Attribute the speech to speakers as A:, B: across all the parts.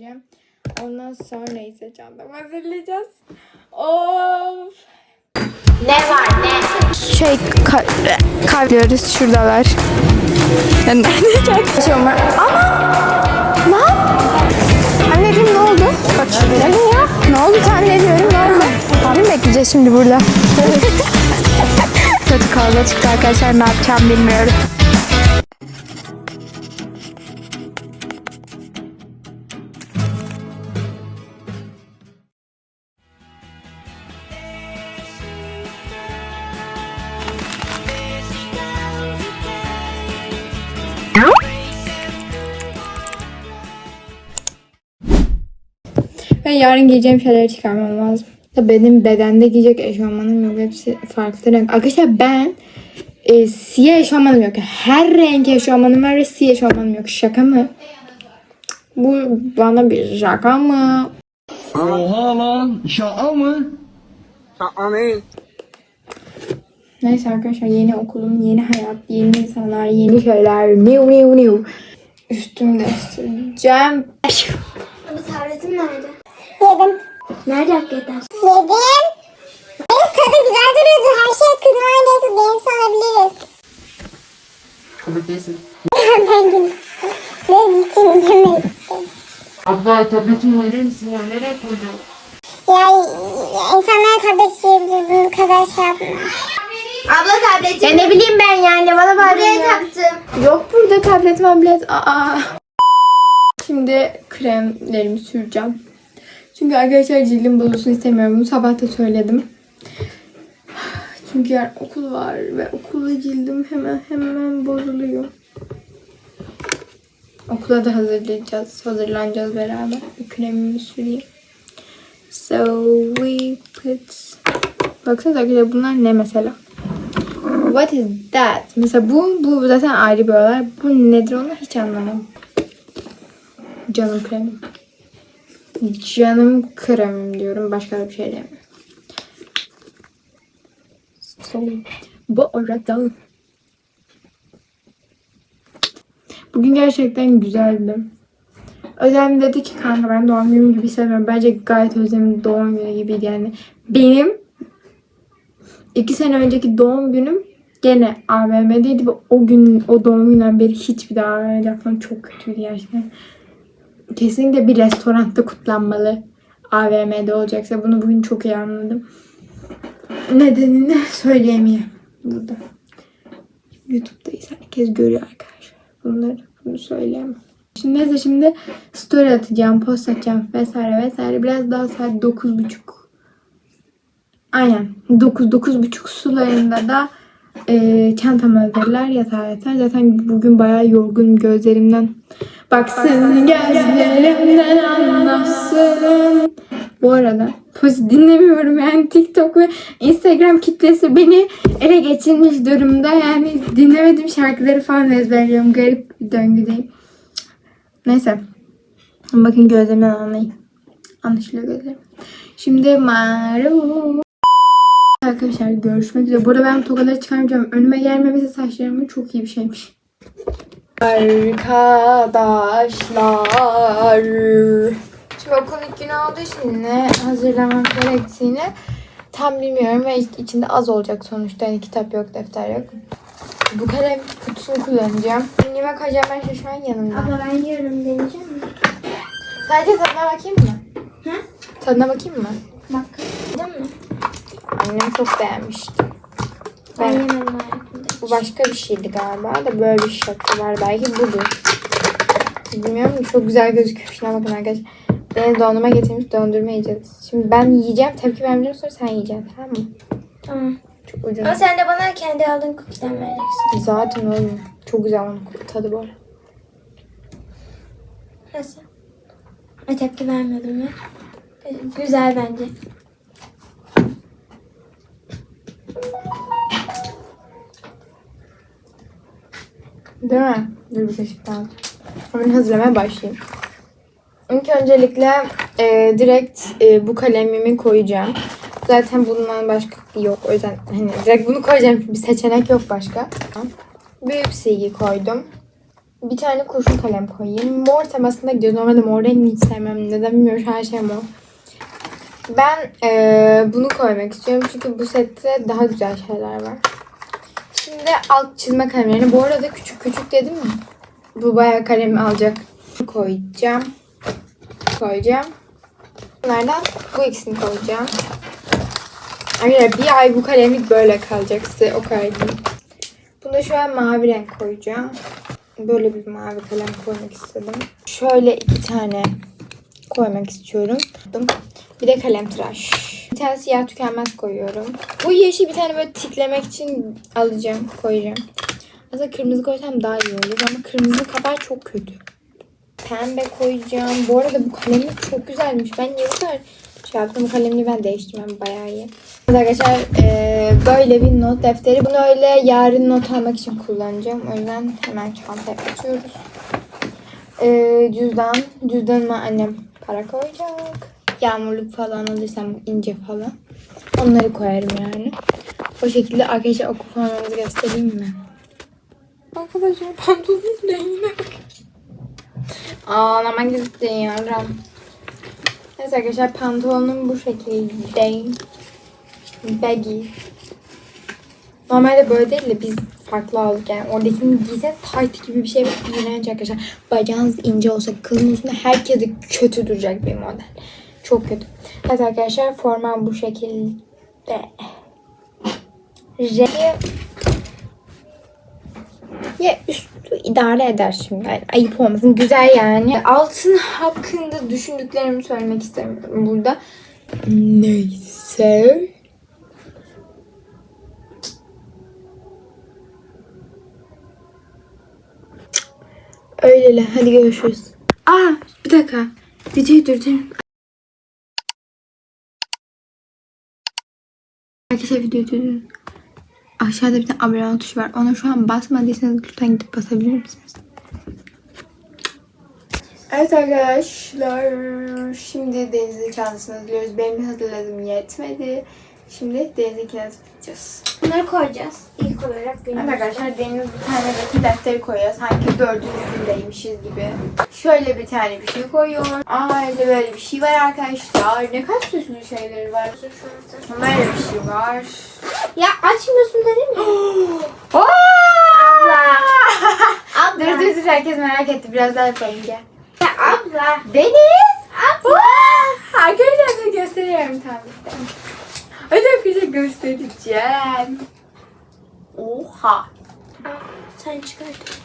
A: göstereceğim. Ondan sonra ise çantamı hazırlayacağız. Of.
B: Ne var ne?
A: Şey kaybediyoruz şuradalar. Yani nerede şey var? Ama lan anneciğim ne oldu? Bak ne ya? Ne oldu tahmin ediyorum ne oldu? Abi bekleyeceğiz şimdi burada. Kötü kavga çıktı arkadaşlar ne yapacağım bilmiyorum. Yarın giyeceğim şeyleri çıkarmam lazım. Ya Benim bedende giyecek eşofmanım yok. Hepsi farklı renk. Arkadaşlar ben e, siyah eşofmanım yok. Her renk eşofmanım var ve siyah eşofmanım yok. Şaka mı? Bu bana bir şaka mı?
C: Oha lan şaka mı?
A: Neyse arkadaşlar yeni okulum, yeni hayat, yeni insanlar, yeni şeyler. New new new. Üstümü değiştireceğim.
B: Ama tabletim nerede?
D: Yedim.
B: Nerede hakikaten?
D: Yedim. Benim tadı güzel duruyordu. Her şey kızım aynı Benim alabiliriz.
E: Tabletesin.
D: ben gün. Ben gittim demek.
E: Abla tabletimi verir misin ya? Nereye koydun?
D: Ya insanlar tablet yiyebilir. Bu kadar şey yapma.
B: Abla tableti. Ya ne bileyim ben yani bana bari Buraya taktım.
A: Yok burada tablet tablet. Aa. Şimdi kremlerimi süreceğim. Çünkü arkadaşlar cildim bozulsun istemiyorum. Bunu sabah da söyledim. Çünkü yarın okul var ve okulda cildim hemen hemen bozuluyor. Okula da hazırlayacağız. Hazırlanacağız beraber. Kremimi süreyim. So we put... Baksanıza arkadaşlar bunlar ne mesela? What is that? Mesela bu, bu zaten ayrı bir olay. Bu nedir onu hiç anlamadım. Canım kremim. Canım kremim diyorum. Başka bir şey demiyorum. So, bu arada Bugün gerçekten güzeldi. Özlem dedi ki kanka ben doğum günüm gibi hissediyorum. Bence gayet Özlem'in doğum günü gibiydi yani. Benim iki sene önceki doğum günüm gene AVM'deydi ve o gün o doğum günden beri hiçbir daha AVM'de yapmam çok kötüydü gerçekten. Kesinlikle bir restoranda kutlanmalı. AVM'de olacaksa bunu bugün çok iyi anladım. Nedenini söyleyemeyeyim burada. YouTube'dayız herkes görüyor arkadaşlar. Bunları bunu söyleyemem. Şimdi neyse şimdi story atacağım, post atacağım vesaire vesaire. Biraz daha saat 9.30. Aynen. 9 9.30 sularında da e, çantamı hazırlar yatağa yatar. Zaten bugün bayağı yorgunum gözlerimden. Baksın gözlerimden anlasın. Bu arada poz dinlemiyorum yani TikTok ve Instagram kitlesi beni ele geçirmiş durumda. Yani dinlemediğim şarkıları falan ezberliyorum. Garip bir döngüdeyim. Neyse. Bakın gözlerimden anlayın. Anlaşılıyor gözlerim. Şimdi maru. Arkadaşlar görüşmek üzere. Burada ben tokaları çıkarmayacağım. Önüme gelmemesi saçlarımın çok iyi bir şeymiş. Arkadaşlar. Şimdi okulun ilk günü olduğu için ne hazırlamam gerektiğini tam bilmiyorum ve iç- içinde az olacak sonuçta. Yani kitap yok, defter yok. Bu kalem kutusunu kullanacağım. Yemek koyacağım ben şu an yanımda.
B: Abla ben yiyorum deneyeceğim mi?
A: Sadece tadına bakayım mı?
B: Hı?
A: Tadına bakayım mı?
B: Bak. Değil mi?
A: Annem çok beğenmişti.
B: Ben
A: Ben,
B: yemedim hayatımda.
A: Bu başka bir şeydi galiba da böyle bir şaka var. Belki budur. Bilmiyorum çok güzel gözüküyor. Şuna bakın arkadaşlar. Beni dondurma getirmiş dondurma yiyeceğiz. Şimdi ben yiyeceğim tepki vermeyeceğim sonra sen yiyeceksin tamam mı?
B: Tamam.
A: Çok ucuz.
B: Ama sen de bana kendi aldığın cookie'den vereceksin.
A: Zaten oğlum. Çok güzel onun tadı var.
B: Nasıl? Ay tepki vermedim ya. Güzel bence.
A: Değil mi? Dur bir kaşık daha. Hemen hazırlamaya başlayayım. İlk öncelikle e, direkt e, bu kalemimi koyacağım. Zaten bundan başka yok. O yüzden hani direkt bunu koyacağım. Bir seçenek yok başka. Büyük silgi koydum. bir tane kurşun kalem koyayım. Mor temasında gidiyor. Normalde mor rengi hiç sevmem. Neden bilmiyorum. Her şey mor. Ben eee, bunu koymak istiyorum. Çünkü bu sette daha güzel şeyler var. Şimdi alt çizme kalemlerini. Bu arada küçük küçük dedim mi? Bu bayağı kalemi alacak. Koyacağım. Koyacağım. Bunlardan bu ikisini koyacağım. Arkadaşlar bir ay bu kalemlik böyle kalacak size o kadar diyeyim. Bunda an mavi renk koyacağım. Böyle bir mavi kalem koymak istedim. Şöyle iki tane koymak istiyorum. Bir de kalem tıraş. Tane siyah tükenmez koyuyorum. Bu yeşil bir tane böyle tiklemek için alacağım, koyacağım. Aslında kırmızı koysam daha iyi olur ama kırmızı kapağı çok kötü. Pembe koyacağım. Bu arada bu kalemlik çok güzelmiş. Ben niye bu kadar şey yaptım? Bu kalemliği ben değiştirmem bayağı iyi. Arkadaşlar eee, böyle bir not defteri. Bunu öyle yarın not almak için kullanacağım. O yüzden hemen çantaya atıyoruz. Eee, cüzdan. Cüzdanıma annem para koyacak. Yağmurluk falan alırsam ince falan. Onları koyarım yani. O şekilde arkadaşlar okul formamızı göstereyim mi? Arkadaşlar pantolonun rengine bak. Ağlamak istiyorum. Neyse arkadaşlar pantolonum bu şekilde. Baggy. Normalde böyle değil de biz farklı aldık yani. Oradakini giyse tight gibi bir şey iğrenç arkadaşlar. Bacağınız ince olsa kılın üstünde herkese kötü duracak bir model. Çok kötü. Evet arkadaşlar formam bu şekilde. Rengi ya üstü idare eder şimdi. Ayıp olmasın. Güzel yani. Altın hakkında düşündüklerimi söylemek istemiyorum burada. Neyse. Öyle. Hadi görüşürüz. Aa bir dakika. Videoyu durdurayım. Arkadaşlar videoyu. Aşağıda bir tane abone ol tuşu var. Ona şu an basmadıysanız lütfen gidip basabilir misiniz? Evet arkadaşlar. Şimdi Deniz'in çantasını hazırlıyoruz. Benim hazırladığım yetmedi. Şimdi Deniz'inkini hazırlayacağız.
B: Bunları koyacağız. İlk olarak
A: Evet
B: günümüzde.
A: arkadaşlar Deniz bir tane resim defteri koyuyor. Sanki dördüncü gündeymişiz gibi. Şöyle bir tane bir şey koyuyor. Aile böyle bir şey var arkadaşlar. Ne kadar süslü şeyleri var. Böyle bir şey var.
B: Ya açmıyorsun dedim ya.
A: Abla.
B: Abla.
A: dur dur dur herkes merak etti. Biraz daha yapalım gel.
B: Ya abla.
A: Deniz. Abla. Arkadaşlar gösteriyorum tabii. Hadi arkadaşlar göstereceğim. Oha.
B: Sen çıkart.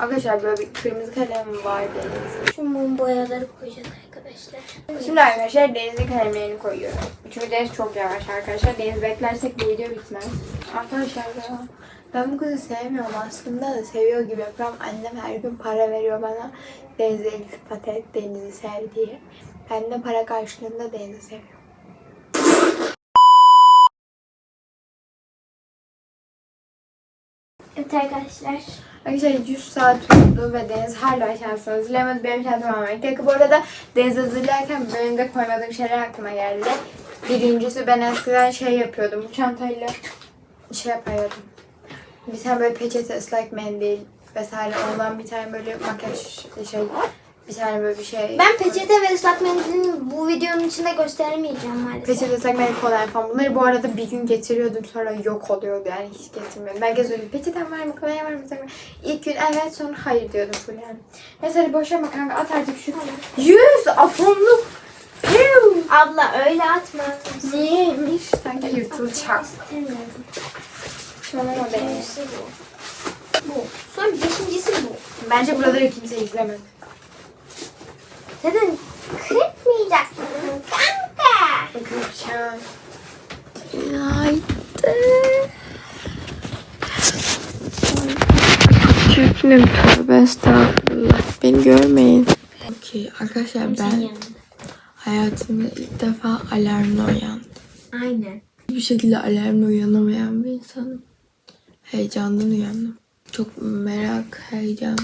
A: Arkadaşlar böyle bir kırmızı kalem var Deniz'in.
B: Şu mum boyaları koyacağız arkadaşlar.
A: Şimdi arkadaşlar Deniz'in kalemlerini koyuyorum. Çünkü Deniz çok yavaş arkadaşlar. Deniz beklersek bu video bitmez. Arkadaşlar ya. Ben bu kızı sevmiyorum aslında da seviyor gibi yapıyorum. Annem her gün para veriyor bana. Deniz'e iltifat et, Deniz'i sev diye. Ben de para karşılığında Deniz'i seviyorum.
B: Evet arkadaşlar.
A: Arkadaşlar 100 saat oldu ve Deniz hala şansını hazırlayamadı. Benim şansım almak. Bu arada Deniz hazırlarken benim de koymadığım şeyler aklıma geldi. Birincisi ben eskiden şey yapıyordum. Bu çantayla şey yapıyordum. Bir tane böyle peçete, ıslak mendil vesaire olan bir tane böyle makyaj şey bir tane böyle bir şey.
B: Ben peçete ve ıslak mendilini bu videonun içinde gösteremeyeceğim maalesef.
A: Peçete ıslak mendil kolay falan. Bunları bu arada bir gün getiriyordum sonra yok oluyordu yani hiç getirmiyordum. Herkes öyle peçeten var mı, kolonya var mı? mendil?" İlk gün evet sonra hayır diyordum full yani. Hadi boşama kanka at artık şu 100 atomluk pill.
B: Abla öyle atma.
A: Niyeymiş? Sanki yırtılacak.
B: İstemiyorum.
A: Şuna
B: bu. Bu. Sonra beşincisi bu.
A: Bence buraları kimse izlemedi.
B: Zaten kırpmayacaksın kanka.
A: Bakacağım. Çirkinim tövbe estağfurullah. Beni görmeyin. Okey arkadaşlar ben hayatımda ilk defa alarmla uyandım.
B: Aynen.
A: Bir şekilde alarmla uyanamayan bir insanım. Heyecandan uyandım. Çok merak, heyecan.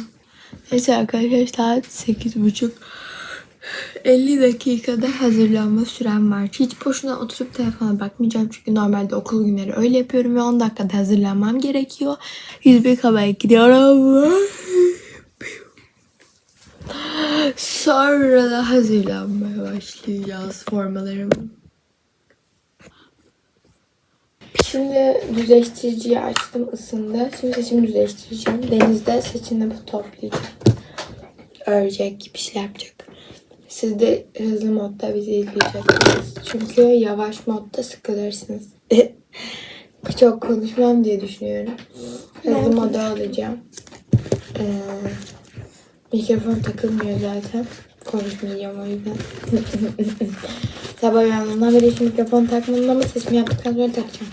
A: Neyse arkadaşlar saat 8.30. 50 dakikada hazırlanma sürem var. Hiç boşuna oturup telefona bakmayacağım. Çünkü normalde okul günleri öyle yapıyorum ve 10 dakikada hazırlanmam gerekiyor. 101 kabaya gidiyorum. Sonra da hazırlanmaya başlayacağız formalarım. Şimdi düzleştiriciyi açtım ısındı. Şimdi saçımı düzleştireceğim. Denizde saçını bu toplayacak. Örecek, bir şeyler yapacak. Siz de hızlı modda bizi izleyeceksiniz. Çünkü yavaş modda sıkılırsınız. Çok konuşmam diye düşünüyorum. Hızlı moda alacağım. Ee, mikrofon takılmıyor zaten. Konuşmayacağım o yüzden. Sabah uyandığımdan beri hiç mikrofon takmadım ama saçımı yaptıktan sonra takacağım.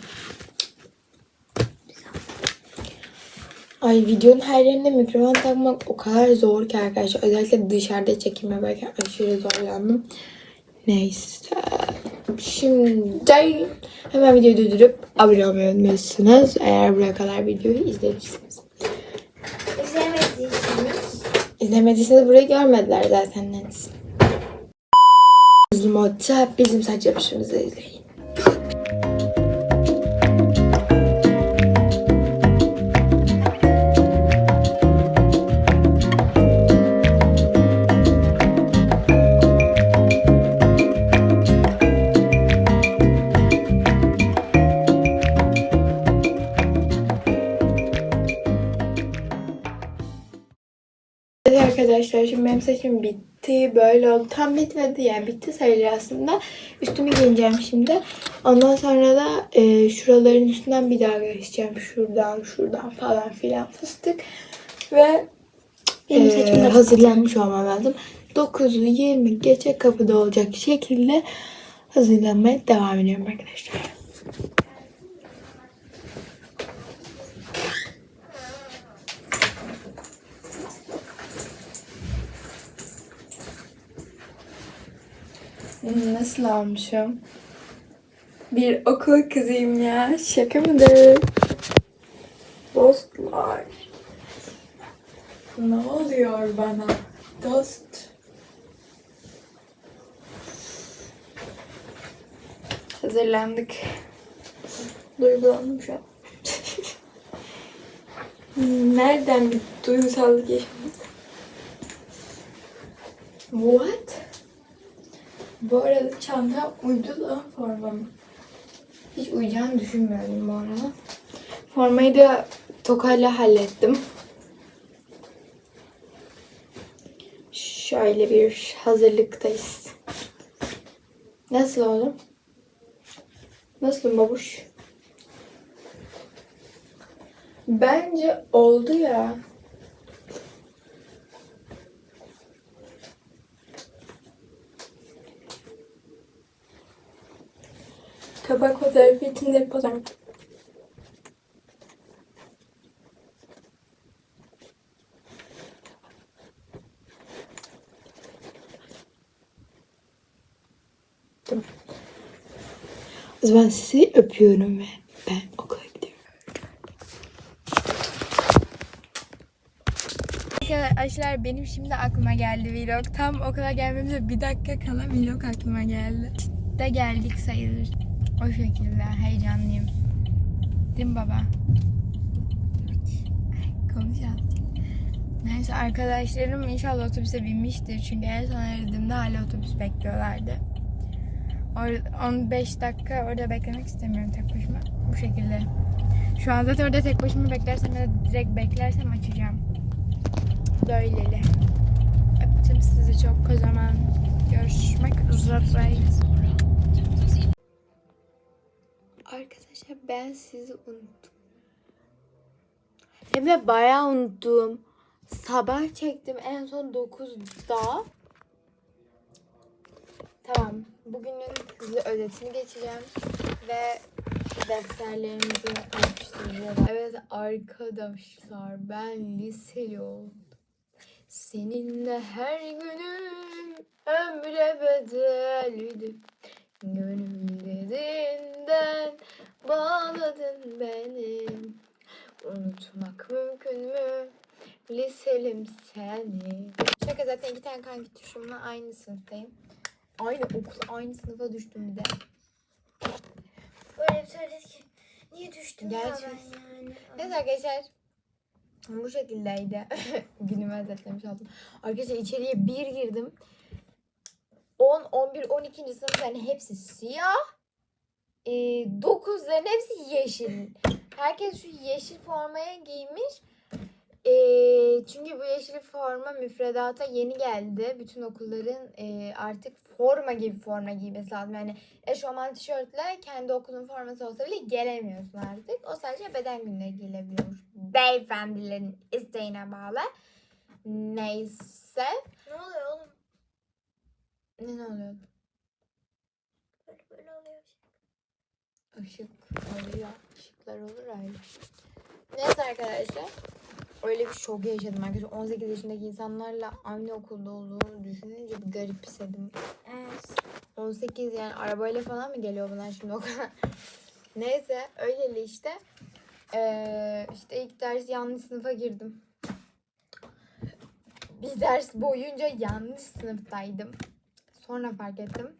A: Ay videonun her yerine mikrofon takmak o kadar zor ki arkadaşlar. Özellikle dışarıda çekim yaparken aşırı zorlandım. Neyse. Şimdi hemen videoyu durdurup abone olmayı unutmuyorsunuz. Eğer buraya kadar videoyu izlemişsiniz.
B: İzlemediyseniz
A: İzlemediyseniz burayı görmediler zaten neyse. Modda bizim saç yapışımızı izleyin. Arkadaşlar şimdi benim saçım bitti. Böyle oldu. Tam bitmedi yani bitti sayılır aslında. Üstümü giyineceğim şimdi. Ondan sonra da e, şuraların üstünden bir daha geçeceğim. Şuradan şuradan falan filan fıstık. Ve
B: Benim
A: e, hazırlanmış olmam lazım. 9'u 20 geçe kapıda olacak şekilde hazırlanmaya devam ediyorum arkadaşlar. Nasıl almışım? Bir okul kızıyım ya. Şaka mıdır? Dostlar. Ne oluyor bana? Dost. Hazırlandık. Duygulandım şu an. Nereden bir duygusallık yaşamak? What? Bu arada çantam uydu lan formama. Hiç uyacağını düşünmüyorum bu arada. Formayı da tokayla hallettim. Şöyle bir hazırlıktayız. Nasıl oğlum? Nasıl babuş? Bence oldu ya. Kapak fotoğrafı için de fotoğraf. Tamam. O zaman sizi öpüyorum ve ben okula gidiyorum. Arkadaşlar benim şimdi aklıma geldi vlog. Tam okula gelmemize bir dakika kala vlog aklıma geldi. De geldik sayılır. O şekilde heyecanlıyım. Değil mi baba? Konuşalım. Neyse arkadaşlarım inşallah otobüse binmiştir. Çünkü en son aradığımda hala otobüs bekliyorlardı. Or 15 dakika orada beklemek istemiyorum tek başıma. Bu şekilde. Şu an zaten orada tek başıma beklersem ya da direkt beklersem açacağım. Böyleli. Öptüm sizi çok kocaman. Görüşmek üzere. Arkadaşlar ben sizi unuttum. Hem de bayağı unuttum. Sabah çektim en son 9'da. Tamam. Bugünün hızlı özetini geçeceğim. Ve defterlerimizi yapıştıracağız. Evet arkadaşlar ben liseli oldum. Seninle her günüm ömre bedeldi. Gönül dediğinden bağladın beni. Unutmak mümkün mü? Liselim seni. Şaka zaten iki tane kanki tuşumla aynı sınıftayım. Aynı okul, aynı sınıfa düştüm bir de.
B: böyle bir söyledi ki niye düştün ya
A: Gerçek.
B: ben yani.
A: Neyse arkadaşlar. Bu şekildeydi. Günümü özetlemiş oldum. Arkadaşlar içeriye bir girdim. 10, 11, 12. sınıfların hepsi siyah. Ee, 9'ların hepsi yeşil. Herkes şu yeşil formaya giymiş. Ee, çünkü bu yeşil forma müfredata yeni geldi. Bütün okulların e, artık forma gibi forma giymesi lazım. Yani eşofman tişörtle kendi okulun forması olsa bile gelemiyorsun artık. O sadece beden gününe giyilebiliyormuş. Beyefendilerin isteğine bağlı. Neyse.
B: Ne oluyor oğlum?
A: Ne, ne oluyor?
B: Böyle böyle oluyor.
A: Işık oluyor. Işıklar olur öyle. Neyse arkadaşlar. Öyle bir şok yaşadım arkadaşlar. 18 yaşındaki insanlarla aynı okulda olduğumu düşününce bir garipsedim.
B: Evet.
A: 18 yani arabayla falan mı geliyor bunlar şimdi o kadar? Neyse öyleli işte. Ee, işte ilk ders yanlış sınıfa girdim. Bir ders boyunca yanlış sınıftaydım. Sonra fark ettim.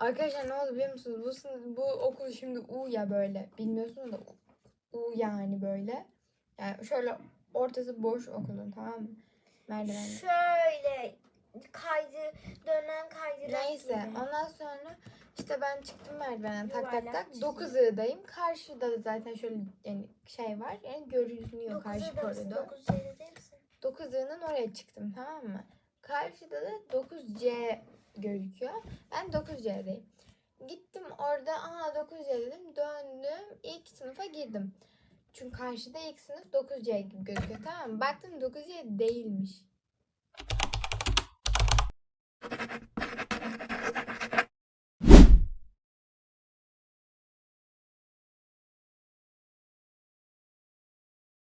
A: Arkadaşlar ne oldu biliyor musunuz? Bu, sınıf, bu okul şimdi U ya böyle. Bilmiyorsunuz da U, yani böyle. Yani şöyle ortası boş okulun tamam mı? Merdivenler.
B: Şöyle kaydı dönen kaydırak
A: Neyse
B: gibi.
A: ondan sonra işte ben çıktım merdivenden tak tak tak.
B: çizgi.
A: 9 I'dayım. Karşıda da zaten şöyle yani şey var. Yani görünüyor karşı koridor.
B: Dokuz yılda değil misin?
A: 9 I'nın oraya çıktım tamam mı? Karşıda da 9C gözüküyor. Ben 9C'deyim. Gittim orada aha 9C dedim. Döndüm. ilk sınıfa girdim. Çünkü karşıda ilk sınıf 9C gibi gözüküyor tamam mı? Baktım 9C değilmiş.